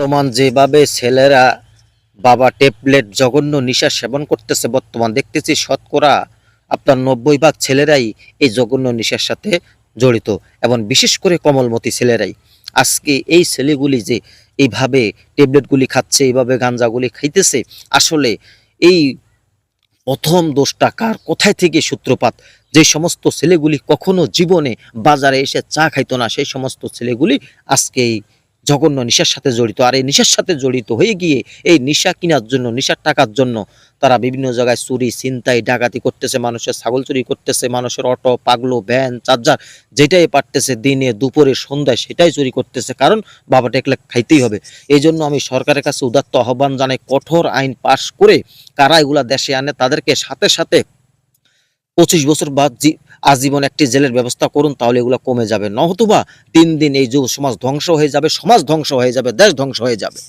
বর্তমান যেভাবে ছেলেরা বাবা ট্যাবলেট জঘন্য নিশা সেবন করতেছে, বর্তমান দেখতেছি শতকরা আপনার নব্বই ভাগ ছেলেরাই এই জঘন্য নিশার সাথে জড়িত এবং বিশেষ করে কমলমতি ছেলেরাই। আজকে এই ছেলেগুলি যে এইভাবে ট্যাবলেটগুলি খাচ্ছে, এইভাবে গাঞ্জাগুলি খাইতেছে, আসলে এই প্রথম দোষটা কার, কোথায় থেকে সূত্রপাত? যে সমস্ত ছেলেগুলি কখনো জীবনে বাজারে এসে চা খাইতো না, সেই সমস্ত ছেলেগুলি আজকে এই জঘন্য নিশার সাথে জড়িত। আর এই নিশার সাথে জড়িত হয়ে গিয়ে এই নিশা কেনার জন্য, নিশার টাকার জন্য তারা বিভিন্ন জায়গায় চুরি, ছিনতাই, ডাকাতি করতেছে, মানুষের ছাগল চুরি করতেছে, মানুষের অটো, পাগলো, ভ্যান, চার্জার যেটাই পারতেছে দিনে দুপুরে, সন্ধ্যায় সেটাই চুরি করতেছে। কারণ বাবাটা একলা খাইতেই হবে। এই জন্য আমি সরকারের কাছে উদাত্ত আহ্বান জানাই, কঠোর আইন পাশ করে কারা এগুলা দেশে আনে, তাদেরকে সাথে সাথে পঁচিশ বছর বাদ আজীবন একটি জেলের ব্যবস্থা করুন, তাহলে এগুলো কমে যাবে। নতুবা তিন দিন এই যুব সমাজ ধ্বংস হয়ে যাবে, সমাজ ধ্বংস হয়ে যাবে, দেশ ধ্বংস হয়ে যাবে।